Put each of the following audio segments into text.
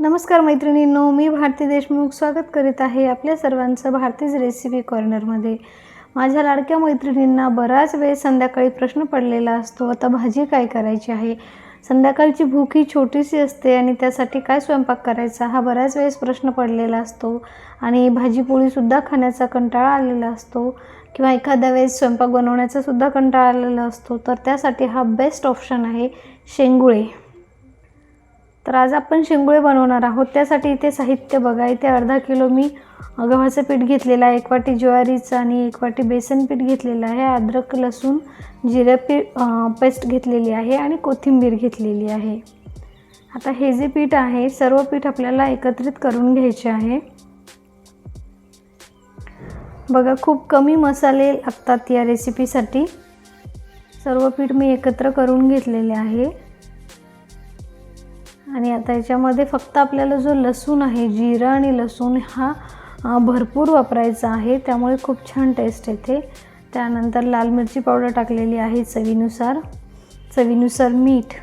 नमस्कार मैत्रिणींनो मी भारती देशमुख स्वागत करीत आहे आपल्या सर्वांचं भारतीज रेसिपी कॉर्नरमध्ये माझ्या लाडक्या मैत्रिणींना बराच वेळ संध्याकाळी प्रश्न पडलेला असतो आता भाजी काय करायची आहे? संध्याकाळची भूक ही छोटीशी असते आणि त्यासाठी काय स्वयंपाक करायचा हा बऱ्याच वेळेस प्रश्न पडलेला असतो आणि भाजीपोळीसुद्धा खाण्याचा कंटाळा आलेला असतो किंवा एखाद्या वेळेस स्वयंपाक बनवण्याचासुद्धा कंटाळा आलेला असतो तर त्यासाठी हा बेस्ट ऑप्शन आहे शेंगुळे. तर आज आपण शेंगुळे बनवणार आहोत. त्यासाठी इथे साहित्य बघा. इथे अर्धा किलो मी गव्हाचं पीठ घेतलेलं आहे. एक वाटी ज्वारीचं आणि एक वाटी बेसन पीठ घेतलेलं आहे. अद्रक लसूण जिरे पीठ पेस्ट घेतलेली आहे आणि कोथिंबीर घेतलेली आहे. आता हे जे पीठ आहे सर्व पीठ आपल्याला एकत्रित करून घ्यायचे आहे. बघा खूप कमी मसाले लागतात या रेसिपीसाठी सर्व पीठ मी एकत्र करून घेतलेले आहे. आणि आता याच्यामध्ये फक्त आपल्याला जो लसूण आहे जिरं आणि लसूण हा भरपूर वापरायचा आहे. त्यामुळे खूप छान टेस्ट येते. त्यानंतर लाल मिरची पावडर टाकलेली आहे चवीनुसार. चवीनुसार मीठ.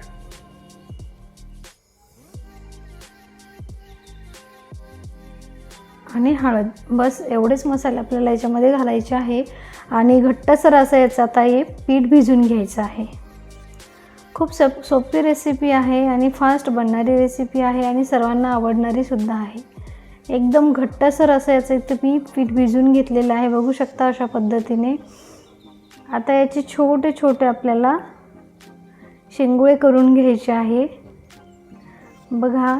आणि हळद. बस एवढेच मसाले आपल्याला याच्यामध्ये घालायचे आहे. आणि घट्टसर असं याचं आता हे पीठ भिजून घ्यायचं आहे. खूप सप सोपी रेसिपी आहे आणि फास्ट बनणारी रेसिपी आहे आणि सर्वांना आवडणारीसुद्धा आहे. एकदम घट्टसर असं याचं इथं मी पीठ भिजून घेतलेलं आहे. बघू शकता अशा पद्धतीने. आता याचे छोटे छोटे आपल्याला शेंगुळे करून घ्यायचे आहे. बघा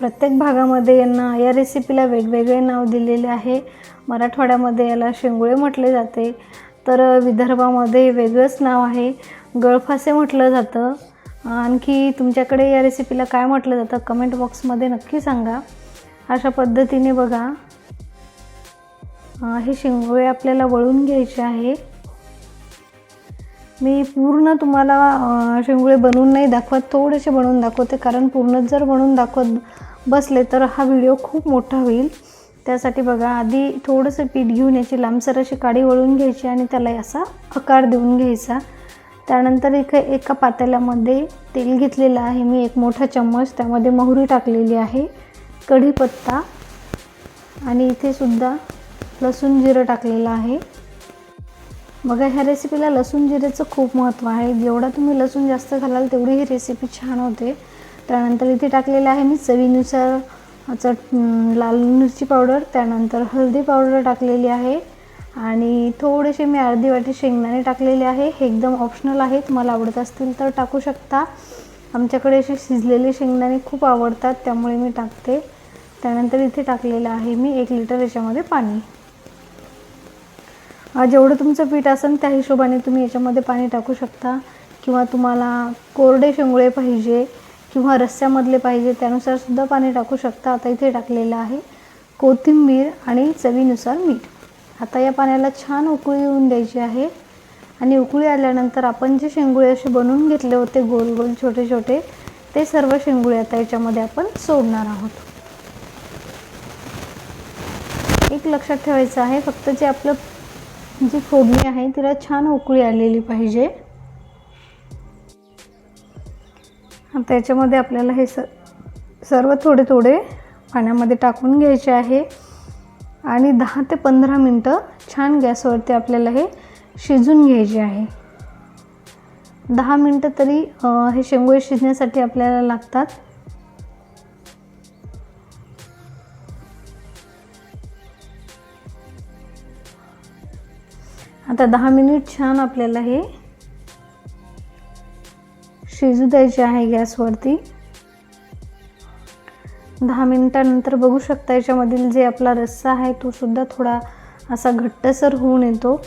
प्रत्येक भागामध्ये यांना या रेसिपीला वेगवेगळे नाव दिलेले आहे. मराठवाड्यामध्ये याला शेंगुळे म्हटले जाते. तर विदर्भामध्ये वेगळंच नाव आहे. गळफासे म्हटलं जातं. आणखी तुमच्याकडे या रेसिपीला काय म्हटलं जातं कमेंट बॉक्समध्ये नक्की सांगा. अशा पद्धतीने बघा. हे शेंगोळे आपल्याला वळून घ्यायचे आहे. मी पूर्ण तुम्हाला शेंगुळे बनवून नाही दाखवत थोडेसे बनवून दाखवते. कारण पूर्णच जर बनवून दाखवत बसले तर हा व्हिडिओ खूप मोठा होईल. त्यासाठी बघा आधी थोडंसं पीठ घेऊन याची लांबसर अशी काडी वळून घ्यायची आणि त्याला असा आकार देऊन घ्यायचा. त्यानंतर इथे एका पातेल्यामध्ये तेल घेतलेलं आहे. मी एक मोठा चम्मच त्यामध्ये मोहरी टाकलेली आहे कढीपत्ता आणि इथे सुद्धा लसूण जिरं टाकलेलं आहे. बघा ह्या रेसिपीला लसूण जिरेचं खूप महत्त्व आहे. जेवढा तुम्ही लसूण जास्त घालाल तेवढी ही रेसिपी छान होते. त्यानंतर इथे टाकलेलं आहे मी चवीनुसार चट लाल मिरची पावडर त्यानंतर हळदी पावडर टाकलेली आहे. आणि थोडेसे मी अर्धी वाटी शेंगदाणे टाकलेले आहे. हे एकदम ऑप्शनल आहे तुम्हाला आवडत असतील तर टाकू शकता. आमच्याकडे असे शिजलेले शेंगदाणे खूप आवडतात त्यामुळे मी टाकते. त्यानंतर इथे टाकलेलं आहे मी एक लिटर याच्यामध्ये पाणी. जेवढं तुमचं पीठ असेल त्या हिशोबाने तुम्ही याच्यामध्ये पाणी टाकू शकता. किंवा तुम्हाला कोरडे शेंगुळे पाहिजे किंवा रस्स्यामधले पाहिजे त्यानुसार सुद्धा पाणी टाकू शकता. आता इथे टाकलेलं आहे कोथिंबीर आणि चवीनुसार मीठ. आता या पाण्याला छान उकळी येऊन द्यायची आहे. आणि उकळी आल्यानंतर आपण जे शेंगुळे असे बनवून घेतले होते गोल गोल छोटे छोटे ते सर्व शेंगुळे आता याच्यामध्ये आपण सोडणार आहोत. एक लक्षात ठेवायचं आहे फक्त जे आपलं जी फोडणी आहे तिला छान उकळी आलेली पाहिजे. आता याच्यामध्ये आपल्याला हे स सर्व थोडे थोडे पाण्यामध्ये टाकून घ्यायचे आहे. आणि दहा ते पंधरा मिनटं छान गॅसवरती आपल्याला हे शिजून घ्यायचे आहे. दहा मिनटं तरी हे शेंगोळे शिजण्यासाठी आपल्याला लागतात. आता दहा मिनिट छान आपल्याला हे शिजू द्यायचे आहे गॅसवरती. दहा मिनिटानंतर बघू शकता याच्यामधील जे आपला रस्सा आहे तो सुद्धा थोडा असा घट्टसर होऊन येतो.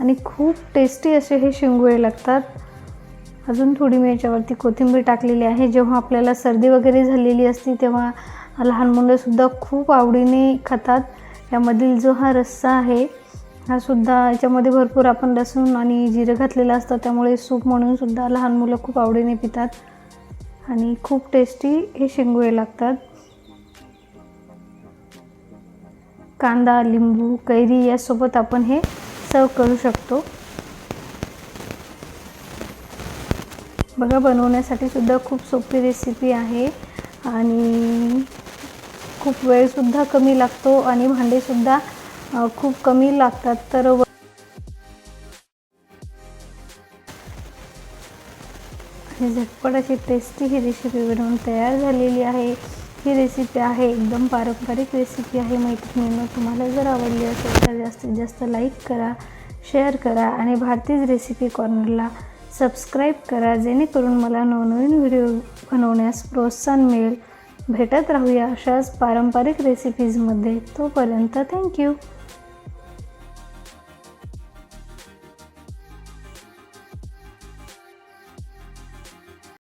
आणि खूप टेस्टी असे हे शेंगोळे लागतात. अजून थोडी मी याच्यावरती कोथिंबीर टाकलेली आहे. जेव्हा आपल्याला सर्दी वगैरे झालेली असती तेव्हा लहान मुलंसुद्धा खूप आवडीने खातात. यामधील जो हा रस्सा आहे हा सुद्धा याच्यामध्ये भरपूर आपण लसूण आणि जिरं घातलेलं असतं त्यामुळे सूप म्हणून सुद्धा लहान मुलं खूप आवडीने पितात. आणि खूप टेस्टी हे शेंगुळे लागतात. कांदा लिंबू कैरी यासोबत आपण हे सर्व करू शकतो. बघा बनवण्यासाठी सुद्धा खूप सोपी रेसिपी आहे आणि खूप वेळसुद्धा कमी लागतो आणि भांडेसुद्धा खूप कमी लागतात. तर ही झटपट अशी टेस्टी ही रेसिपी बनवून तयार झालेली आहे. ही रेसिपी आहे एकदम पारंपरिक रेसिपी आहे मैत्रिणींनो. तुम्हाला जर आवडली असेल तर जास्तीत जास्त लाईक करा शेअर करा आणि भारतीज रेसिपी कॉर्नरला सबस्क्राईब करा. जेणेकरून मला नवनवीन व्हिडिओ बनवण्यास प्रोत्साहन मिळेल. भेटत राहूया अशाच पारंपरिक रेसिपीजमध्ये तोपर्यंत थँक्यू